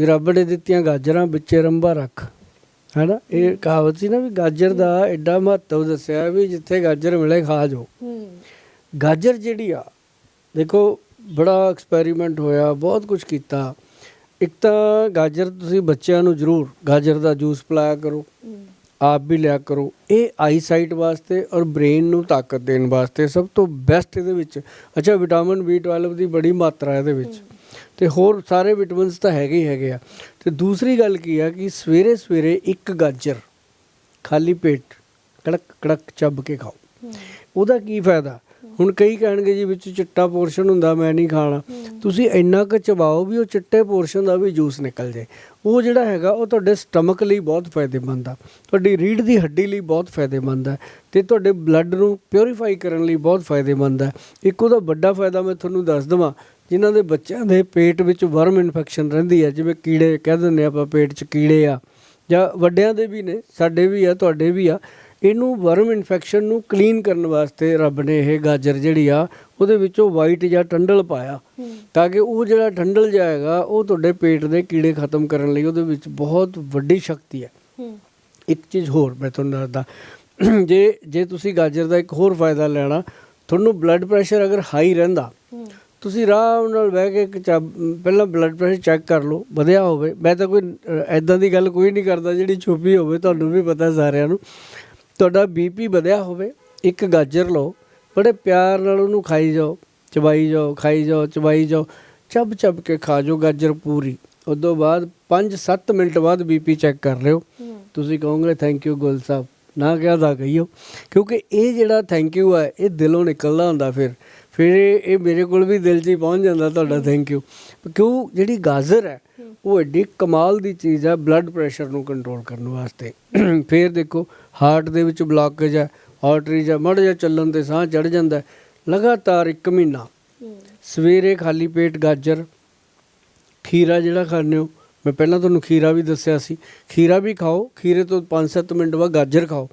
ਵੀ ਰੱਬ ਨੇ ਦਿੱਤੀਆਂ ਗਾਜਰਾਂ ਵਿੱਚੇ ਰੰਬਾ ਰੱਖ। ਹੈਨਾ? ਇਹ ਕਹਾਵਤ ਸੀ ਨਾ ਵੀ ਗਾਜਰ ਦਾ ਐਡਾ ਮਹੱਤਵ ਦੱਸਿਆ ਵੀ ਜਿੱਥੇ ਗਾਜਰ ਮਿਲੇ ਖਾ ਜਾਓ। ਗਾਜਰ ਜਿਹੜੀ ਆ ਦੇਖੋ ਬੜਾ ਐਕਸਪੈਰੀਮੈਂਟ ਹੋਇਆ ਬਹੁਤ ਕੁਝ ਕੀਤਾ। ਇੱਕ ਤਾਂ ਗਾਜਰ ਤੁਸੀਂ ਬੱਚਿਆਂ ਨੂੰ ਜ਼ਰੂਰ ਗਾਜਰ ਦਾ ਜੂਸ ਪਿਲਾਇਆ ਕਰੋ। ਆਪ ਵੀ ਲਿਆ ਕਰੋ। ਇਹ ਆਈਸਾਈਟ ਵਾਸਤੇ ਔਰ ਬ੍ਰੇਨ ਨੂੰ ਤਾਕਤ ਦੇਣ ਵਾਸਤੇ ਸਭ ਤੋਂ ਬੈਸਟ ਇਹਦੇ ਵਿੱਚ। ਅੱਛਾ ਵਿਟਾਮਿਨ B12 ਦੀ ਬੜੀ ਮਾਤਰਾ ਇਹਦੇ ਵਿੱਚ। ਤੇ ਹੋਰ ਸਾਰੇ ਵਿਟਾਮਿਨਸ ਤਾਂ ਹੈਗੇ ਹੀ ਹੈਗੇ ਆ। ਤੇ ਦੂਸਰੀ ਗੱਲ ਕੀ ਆ ਕਿ ਸਵੇਰੇ ਸਵੇਰੇ ਇੱਕ ਗਾਜਰ, ਖਾਲੀ ਪੇਟ ਕੜਕ ਕੜਕ ਚੱਬ ਕੇ ਖਾਓ। ਉਹਦਾ ਕੀ ਫਾਇਦਾ? ਹੁਣ ਕਈ ਕਹਿਣਗੇ ਜੀ ਵਿੱਚ ਚਿੱਟਾ ਪੋਰਸ਼ਨ ਹੁੰਦਾ, ਮੈਂ ਨਹੀਂ ਖਾਣਾ। ਤੁਸੀਂ ਇੰਨਾ ਕੁ ਚਬਾਓ ਵੀ ਉਹ ਚਿੱਟੇ ਪੋਰਸ਼ਨ ਦਾ ਵੀ ਜੂਸ ਨਿਕਲ ਜਾਏ। ਉਹ ਜਿਹੜਾ ਹੈਗਾ, ਉਹ ਤੁਹਾਡੇ ਸਟਮਕ ਲਈ ਬਹੁਤ ਫਾਇਦੇਮੰਦ ਆ। ਤੁਹਾਡੀ ਰੀੜ੍ਹ ਦੀ ਹੱਡੀ ਲਈ ਬਹੁਤ ਫਾਇਦੇਮੰਦ ਆ। ਤੇ ਤੁਹਾਡੇ ਬਲੱਡ ਨੂੰ ਪਿਉਰੀਫਾਈ ਕਰਨ ਲਈ ਬਹੁਤ ਫਾਇਦੇਮੰਦ ਆ। ਇੱਕ ਉਹਦਾ ਵੱਡਾ ਫਾਇਦਾ ਮੈਂ ਤੁਹਾਨੂੰ ਦੱਸ ਦਵਾਂ ਜਿਨ੍ਹਾਂ ਦੇ ਬੱਚਿਆਂ ਦੇ ਪੇਟ ਵਿੱਚ ਵਰਮ ਇਨਫੈਕਸ਼ਨ ਰਹਿੰਦੀ ਹੈ ਜਿਵੇਂ ਕੀੜੇ ਕਹਿ ਦਿੰਦੇ ਆਪਾਂ ਪੇਟ 'ਚ ਕੀੜੇ ਆ ਜਾਂ ਵੱਡਿਆਂ ਦੇ ਵੀ ਨੇ ਸਾਡੇ ਵੀ ਆ ਤੁਹਾਡੇ ਵੀ ਆ ਇਹਨੂੰ ਵਰਮ ਇਨਫੈਕਸ਼ਨ ਨੂੰ ਕਲੀਨ ਕਰਨ ਵਾਸਤੇ ਰੱਬ ਨੇ ਇਹ ਗਾਜਰ ਜਿਹੜੀ ਆ ਉਹਦੇ ਵਿੱਚੋਂ ਵਾਈਟ ਜਾਂ ਟੰਡਲ ਪਾਇਆ ਤਾਂ ਕਿ ਉਹ ਜਿਹੜਾ ਟੰਡਲ ਜਾਏਗਾ ਉਹ ਤੁਹਾਡੇ ਪੇਟ ਦੇ ਕੀੜੇ ਖਤਮ ਕਰਨ ਲਈ ਉਹਦੇ ਵਿੱਚ ਬਹੁਤ ਵੱਡੀ ਸ਼ਕਤੀ ਹੈ। ਇੱਕ ਚੀਜ਼ ਹੋਰ ਮੈਂ ਤੁਹਾਨੂੰ ਦੱਸਦਾ ਜੇ ਜੇ ਤੁਸੀਂ ਗਾਜਰ ਦਾ ਇੱਕ ਹੋਰ ਫਾਇਦਾ ਲੈਣਾ ਤੁਹਾਨੂੰ ਬਲੱਡ ਪ੍ਰੈਸ਼ਰ ਅਗਰ ਹਾਈ ਰਹਿੰਦਾ ਤੁਸੀਂ ਆਰਾਮ ਨਾਲ ਬਹਿ ਕੇ ਇੱਕ ਪਹਿਲਾਂ ਬਲੱਡ ਪ੍ਰੈਸ਼ਰ ਚੈੱਕ ਕਰ ਲਓ ਵਧਿਆ ਹੋਵੇ। ਮੈਂ ਤਾਂ ਕੋਈ ਐਦਾਂ ਦੀ ਗੱਲ ਕੋਈ ਨਹੀਂ ਕਰਦਾ ਜਿਹੜੀ ਛੁਪੀ ਹੋਵੇ ਤੁਹਾਨੂੰ ਵੀ ਪਤਾ ਸਾਰਿਆਂ ਨੂੰ। ਤੁਹਾਡਾ ਬੀਪੀ ਵਧਿਆ ਹੋਵੇ ਇੱਕ ਗਾਜਰ ਲਓ ਬੜੇ ਪਿਆਰ ਨਾਲ ਉਹਨੂੰ ਖਾਈ ਜਾਓ ਚਬਾਈ ਜਾਓ ਖਾਈ ਜਾਓ ਚਬਾਈ ਜਾਓ ਚੱਬ ਚੱਬ ਕੇ ਖਾ ਜਾਓ ਗਾਜਰ ਪੂਰੀ। ਉਦੋਂ ਬਾਅਦ 5-7 ਮਿੰਟ ਬਾਅਦ ਬੀਪੀ ਚੈੱਕ ਕਰ ਲਿਓ। ਤੁਸੀਂ ਕਹੋਗੇ ਥੈਂਕ ਯੂ ਗੁਲ ਸਾਹਿਬ। ਨਾ ਕਿਹਾ ਦਾ ਕਹੀਓ। ਕਿਉਂਕਿ ਇਹ ਜਿਹੜਾ ਥੈਂਕ ਯੂ ਹੈ ਇਹ ਦਿਲੋਂ ਨਿਕਲਦਾ ਹੁੰਦਾ ਫਿਰ। ਫਿਰ ਇਹ ਮੇਰੇ ਕੋਲ ਵੀ ਦਿਲ 'ਚ ਹੀ ਪਹੁੰਚ ਜਾਂਦਾ ਤੁਹਾਡਾ ਥੈਂਕ ਯੂ ਕਿਉਂ? ਜਿਹੜੀ ਗਾਜਰ ਹੈ, ਉਹ ਐਡੀ ਕਮਾਲ ਦੀ ਚੀਜ਼ ਹੈ ਬਲੱਡ ਪ੍ਰੈਸ਼ਰ ਨੂੰ ਕੰਟਰੋਲ ਕਰਨ ਵਾਸਤੇ। ਫਿਰ ਦੇਖੋ ਹਾਰਟ ਦੇ ਵਿੱਚ ਬਲੌਕੇਜ ਹੈ ਆਰਟਰੀਜ਼ ਹੈ, ਮੜ ਜਾ ਚੱਲਣ ਤੇ ਸਾਹ ਚੜ ਜਾਂਦਾ ਲਗਾਤਾਰ 1 ਮਹੀਨਾ ਸਵੇਰੇ ਖਾਲੀ ਪੇਟ ਗਾਜਰ, ਖੀਰਾ ਜਿਹੜਾ ਖਾਂਦੇ ਹੋ, ਮੈਂ ਪਹਿਲਾਂ ਤੁਹਾਨੂੰ ਖੀਰਾ ਵੀ ਦੱਸਿਆ ਸੀ। ਖੀਰਾ ਵੀ ਖਾਓ, ਖੀਰੇ ਤੋਂ 5-7 ਮਿੰਟ ਬਾਅਦ ਗਾਜਰ ਖਾਓ।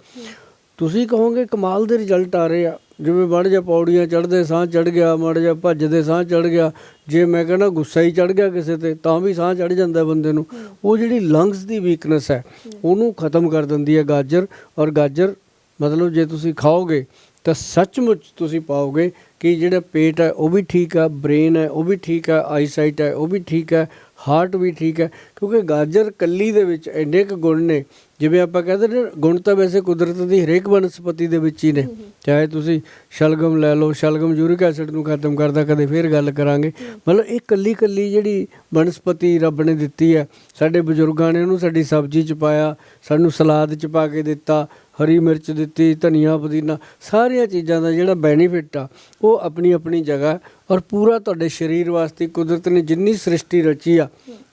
ਤੁਸੀਂ ਕਹੋਗੇ ਕਮਾਲ ਦੇ ਰਿਜ਼ਲਟ ਆ ਰਹੇ ਆ। ਜਿਵੇਂ ਮੜ ਜਾ ਪੌੜੀਆਂ ਚੜ੍ਹਦੇ ਸਾਹ ਚੜ ਗਿਆ, ਮੜ ਜਾ ਭੱਜਦੇ ਸਾਹ ਚੜ ਗਿਆ। ਜੇ ਮੈਂ ਕਹਿੰਦਾ ਗੁੱਸਾ ਹੀ ਚੜ ਗਿਆ ਕਿਸੇ ਤੇ, ਤਾਂ ਵੀ ਸਾਹ ਚੜ ਜਾਂਦਾ ਬੰਦੇ ਨੂੰ। ਉਹ ਜਿਹੜੀ ਲੰਗਸ ਦੀ ਵੀਕਨੈਸ ਹੈ, ਉਹਨੂੰ ਖਤਮ ਕਰ ਦਿੰਦੀ ਹੈ ਗਾਜਰ। ਔਰ ਗਾਜਰ, ਮਤਲਬ ਜੇ ਤੁਸੀਂ ਖਾਓਗੇ, ਤਾਂ ਸੱਚਮੁੱਚ ਤੁਸੀਂ ਪਾਓਗੇ ਕਿ ਜਿਹੜਾ ਪੇਟ ਹੈ, ਉਹ ਵੀ ਠੀਕ ਆ ਬ੍ਰੇਨ ਹੈ, ਉਹ ਵੀ ਠੀਕ ਹੈ ਆਈਸਾਈਟ ਹੈ, ਉਹ ਵੀ ਠੀਕ ਹੈ। ਹਾਰਟ ਵੀ ਠੀਕ ਹੈ ਕਿਉਂਕਿ ਗਾਜਰ ਕੱਲੀ ਦੇ ਵਿੱਚ ਇੰਨੇ ਕੁ ਗੁਣ ਨੇ ਜਿਵੇਂ ਆਪਾਂ ਕਹਿੰਦੇ ਨੇ ਗੁਣ ਤਾਂ ਵੈਸੇ ਕੁਦਰਤ ਦੀ ਹਰੇਕ ਬਨਸਪਤੀ ਦੇ ਵਿੱਚ ਹੀ ਨੇ। ਚਾਹੇ ਤੁਸੀਂ ਸ਼ਲਗਮ ਲੈ ਲਓ ਸ਼ਲਗਮ ਯੂਰਿਕ ਐਸਿਡ ਨੂੰ ਖਤਮ ਕਰਦਾ ਕਦੇ ਫੇਰ ਗੱਲ ਕਰਾਂਗੇ। ਮਤਲਬ ਇਹ ਕੱਲੀ ਕੱਲੀ ਜਿਹੜੀ ਬਨਸਪਤੀ ਰੱਬ ਨੇ ਦਿੱਤੀ ਹੈ ਸਾਡੇ ਬਜ਼ੁਰਗਾਂ ਨੇ ਉਹਨੂੰ ਸਾਡੀ ਸਬਜ਼ੀ ਚ ਪਾਇਆ ਸਾਨੂੰ ਸਲਾਦ ਚ ਪਾ ਕੇ ਦਿੱਤਾ ਹਰੀ ਮਿਰਚ ਦਿੱਤੀ, ਧਨੀਆ ਪੁਦੀਨਾ, ਸਾਰੀਆਂ ਚੀਜ਼ਾਂ ਦਾ ਜਿਹੜਾ ਬੈਨੀਫਿਟ ਆ, ਉਹ ਆਪਣੀ ਆਪਣੀ ਜਗ੍ਹਾ ਔਰ ਪੂਰਾ ਤੁਹਾਡੇ ਸਰੀਰ ਵਾਸਤੇ ਕੁਦਰਤ ਨੇ ਜਿੰਨੀ ਸ੍ਰਿਸ਼ਟੀ ਰਚੀ ਆ,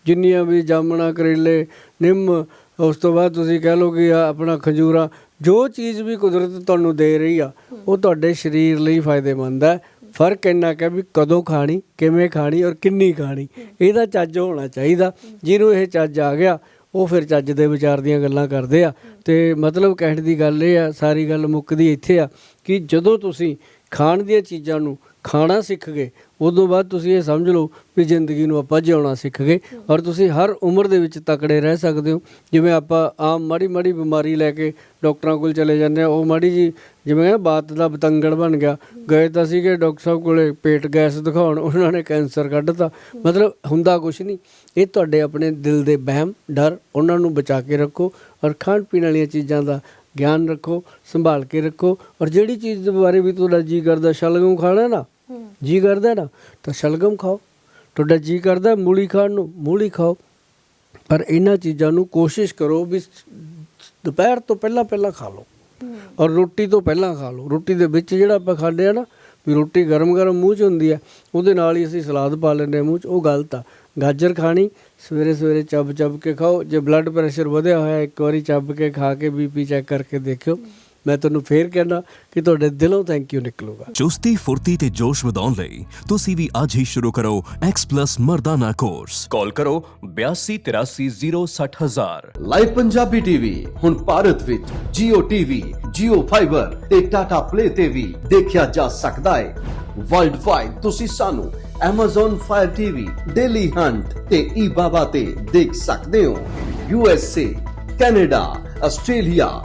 ਜਿੰਨੀਆਂ ਵੀ ਜਾਮਣਾ, ਕਰੇਲੇ, ਨਿੰਮ, ਉਸ ਤੋਂ ਬਾਅਦ ਤੁਸੀਂ ਕਹਿ ਲਓ ਕਿ ਆਪਣਾ ਖਜੂਰਾ, ਜੋ ਚੀਜ਼ ਵੀ ਕੁਦਰਤ ਤੁਹਾਨੂੰ ਦੇ ਰਹੀ ਆ, ਉਹ ਤੁਹਾਡੇ ਸਰੀਰ ਲਈ ਫਾਇਦੇਮੰਦ ਹੈ ਫ਼ਰਕ ਇੰਨਾ ਕਿ ਵੀ ਕਦੋਂ ਖਾਣੀ, ਕਿਵੇਂ ਖਾਣੀ ਔਰ ਕਿੰਨੀ ਖਾਣੀ, ਇਹਦਾ ਚੱਜ ਹੋਣਾ ਚਾਹੀਦਾ। ਜਿਹਨੂੰ ਇਹ ਚੱਜ ਆ ਗਿਆ ਉਹ ਫਿਰ ਚੱਜ ਦੇ ਵਿਚਾਰ ਦੀਆਂ ਗੱਲਾਂ ਕਰਦੇ ਆ। ਤੇ ਮਤਲਬ ਕਹਿਣ ਦੀ ਗੱਲ ਇਹ ਆ, ਸਾਰੀ ਗੱਲ ਮੁੱਕਦੀ ਇੱਥੇ ਆ ਕਿ ਜਦੋਂ ਤੁਸੀਂ ਖਾਣ ਦੀਆਂ ਚੀਜ਼ਾਂ ਨੂੰ ਖਾਣਾ ਸਿੱਖ ਗਏ, ਉਦੋਂ ਬਾਅਦ ਤੁਸੀਂ ਇਹ ਸਮਝ ਲਓ ਵੀ ਜ਼ਿੰਦਗੀ ਨੂੰ ਆਪਾਂ ਜਿਉਣਾ ਸਿੱਖ ਗਏ ਔਰ ਤੁਸੀਂ ਹਰ ਉਮਰ ਦੇ ਵਿੱਚ ਤਕੜੇ ਰਹਿ ਸਕਦੇ ਹੋ। ਜਿਵੇਂ ਆਪਾਂ ਆਮ ਮਾੜੀ ਮਾੜੀ ਬਿਮਾਰੀ ਲੈ ਕੇ ਡਾਕਟਰਾਂ ਕੋਲ ਚਲੇ ਜਾਂਦੇ ਆ ਉਹ ਮਾੜੀ ਜੀ ਜਿਵੇਂ ਬਾਤ ਦਾ ਬਤੰਗੜ ਬਣ ਗਿਆ, ਗਏ ਤਾਂ ਸੀਗੇ ਡਾਕਟਰ ਸਾਹਿਬ ਕੋਲੇ ਪੇਟ ਗੈਸ ਦਿਖਾਉਣ, ਉਹਨਾਂ ਨੇ ਕੈਂਸਰ ਕੱਢਤਾ, ਮਤਲਬ ਹੁੰਦਾ ਕੁਝ ਨਹੀਂ। ਇਹ ਤੁਹਾਡੇ ਆਪਣੇ ਦਿਲ ਦੇ ਵਹਿਮ, ਡਰ, ਉਹਨਾਂ ਨੂੰ ਬਚਾ ਕੇ ਰੱਖੋ ਔਰ ਖਾਣ ਪੀਣ ਵਾਲੀਆਂ ਚੀਜ਼ਾਂ ਦਾ ਗਿਆਨ ਰੱਖੋ, ਸੰਭਾਲ ਕੇ ਰੱਖੋ ਔਰ ਜਿਹੜੀ ਚੀਜ਼ ਦੇ ਬਾਰੇ ਵੀ ਤੁਹਾਡਾ ਜੀ ਕਰਦਾ, ਸ਼ਲਗਮ ਖਾਣਾ ਨਾ ਜੀ ਕਰਦਾ ਨਾ ਤਾਂ ਸ਼ਲਗਮ ਖਾਓ। ਤੁਹਾਡਾ ਜੀ ਕਰਦਾ ਮੂਲੀ ਖਾਣ ਨੂੰ ਮੂਲੀ ਖਾਓ। ਪਰ ਇਹਨਾਂ ਚੀਜ਼ਾਂ ਨੂੰ ਕੋਸ਼ਿਸ਼ ਕਰੋ ਵੀ ਦੁਪਹਿਰ ਤੋਂ ਪਹਿਲਾਂ ਪਹਿਲਾਂ ਖਾ ਲਓ। ਔਰ ਰੋਟੀ ਤੋਂ ਪਹਿਲਾਂ ਖਾ ਲਓ। ਰੋਟੀ ਦੇ ਵਿੱਚ ਜਿਹੜਾ ਆਪਾਂ ਖਾਂਦੇ ਆ ਨਾ ਵੀ ਰੋਟੀ ਗਰਮ ਗਰਮ ਮੂੰਹ 'ਚ ਹੁੰਦੀ ਆ ਉਹਦੇ ਨਾਲ ਹੀ ਅਸੀਂ ਸਲਾਦ ਪਾ ਲੈਂਦੇ ਹਾਂ ਮੂੰਹ 'ਚ ਉਹ ਗਲਤ ਆ। ਗਾਜਰ ਖਾਣੀ ਸਵੇਰੇ ਸਵੇਰੇ ਚੱਬ ਚੱਬ ਕੇ ਖਾਓ। ਜੇ ਬਲੱਡ ਪ੍ਰੈਸ਼ਰ ਵਧਿਆ ਹੋਇਆ ਇੱਕ ਵਾਰੀ ਚੱਬ ਕੇ ਖਾ ਕੇ ਬੀਪੀ ਚੈੱਕ ਕਰਕੇ ਦੇਖਿਓ। ਮੈਂ ਤੁਹਾਨੂੰ ਫੇਰ ਕਹਿਣਾ ਕਿ ਤੁਹਾਡੇ ਦਿਲੋਂ ਥੈਂਕ ਯੂ ਨਿਕਲੂਗਾ। ਚੁਸਤੀ ਫੁਰਤੀ ਤੇ ਜੋਸ਼ ਵਧਾਉਣ ਲਈ ਤੁਸੀਂ ਵੀ ਅੱਜ ਹੀ ਸ਼ੁਰੂ ਕਰੋ X+ ਮਰਦਾਨਾ ਕੋਰਸ ਕਾਲ ਕਰੋ 8283060000 ਲਾਈਵ ਪੰਜਾਬੀ ਟੀਵੀ ਹੁਣ ਭਾਰਤ ਵਿੱਚ Jio TV, Jio Fiber ਤੇ Tata Play ਤੇ ਵੀ ਦੇਖਿਆ ਜਾ ਸਕਦਾ ਹੈ। ਵਰਲਡ ਵਾਈਡ ਤੁਸੀਂ ਸਾਨੂੰ Amazon Fire TV, Daily Hunt ਤੇ eBaba ਤੇ ਦੇਖ ਸਕਦੇ ਹੋ। USA, Canada, Australia,